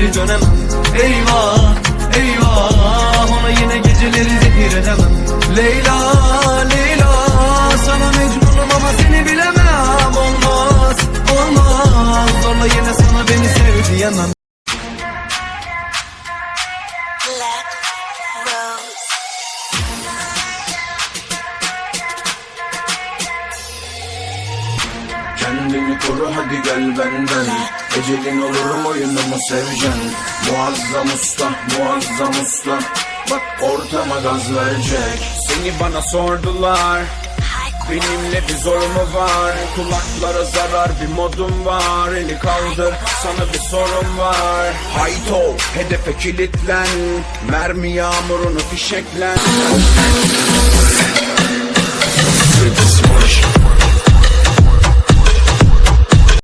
geri dönemem. Eyvah eyvah ona yine geceleri zehir edemem. Leyla Leyla sana mecnunum ama seni bilemem. Olmaz olmaz zorla yine sana beni sev diyemem. Black Rose Kendini koru hadi gel benden. Ecelin olurum oyunumu seveceksin Muazzam usta, muazzam usta. Bak ortama gaz verecek. Seni bana sordular. Benimle bir zorumu var. Kulaklara zarar bir modum var. Eli kaldır sana bir sorum var. Hayto hedefe kilitlen. Mermi yağmurunu fişeklen